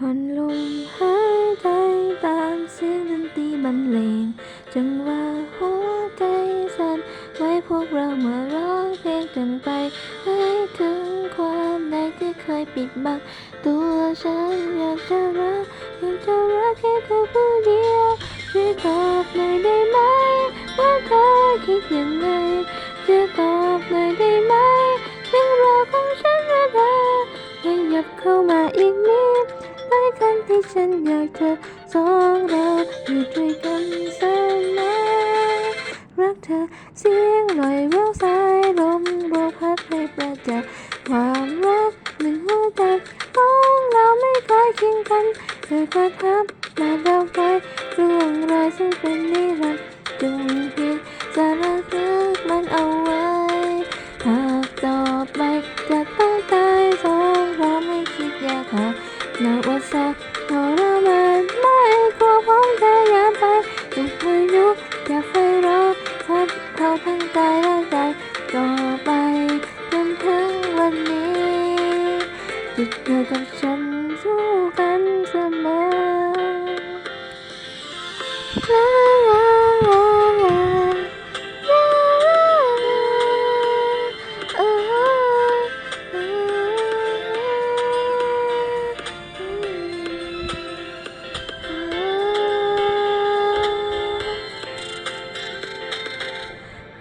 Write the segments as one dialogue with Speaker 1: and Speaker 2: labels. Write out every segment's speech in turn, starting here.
Speaker 1: ผ่อนลมหายใจตามเสียงดนตรีบรรเลงจังหวะหัวใจสั่นไว้พวกเราเมื่อร้องเพลงจนไปให้ถึงความในที่เคยปิดบังตัวฉันอยากจะรักอยากจะรักแค่เธอผู้เดียวช่วยตอบหน่อยได้ไหมว่าเธอคิดยังไงจะตอบหน่อยได้ไหมเรื่องราวของฉันและเธอขยับเข้ามาอีกนิด หลายคำที่ฉันอยากจะสองเราอยู่ด้วยกันเสมอรักเธอเสียงลอยแววสายลมโบกพัดให้ประจักษ์ความรักหนึ่งหัวใจของเราไม่เคยคิงกันเธอประทับมาดาไปเรื่องราวซึ่งเป็นนิรันดร์ เข้าทั้งกายและใจต่อไปจนถึงวันนี้จุดเธอกับฉันสู้กันเสมอ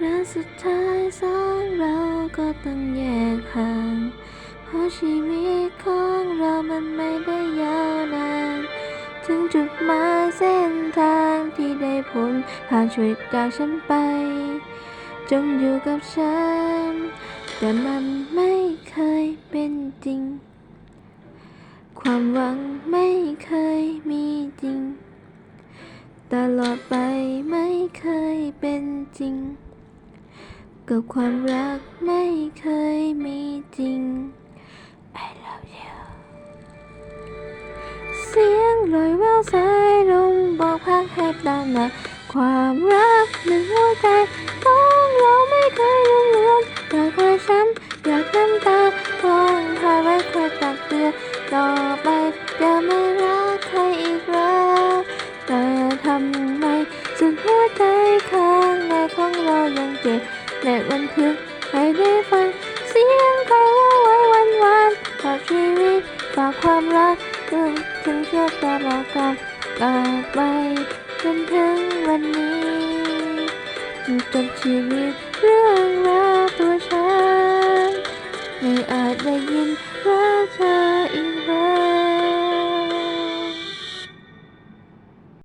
Speaker 1: และสุดท้ายสองเราก็ต้องแยกห่าง เพราะชีวิตของเรามันไม่ได้ยาวนาน ถึงจุดหมายเส้นทางที่ได้ผลผ่านช่วยจากฉันไป จงอยู่กับฉัน แต่มันไม่เคยเป็นจริง ความหวังไม่เคยมีจริง ตลอดไปไม่เคยเป็นจริง กับความรักไม่เคยมีจริง I love you เสียงลอยแววสายลมบอกพักแหบตามมาความรักหนึ่งหัวใจของเราไม่เคยลืมเลือนอยากว่าช้ำอยากน้ำตาท้องพาไว้คอยตักเตือนต่อไปจะไม่รักใครอีกแล้วแต่ทำไมสุดหัวใจข้างในของเรายังเจ็บ ในวันทึกให้ได้ฟังเสียงใครว่าไว้วันวันฝากชีวิตฝากความรักถึงถึงเชื่อตลอดกาลตลอดไปจนถึงวันนี้จนชีวิตเรื่องราวตัวฉันไม่อาจได้ยิน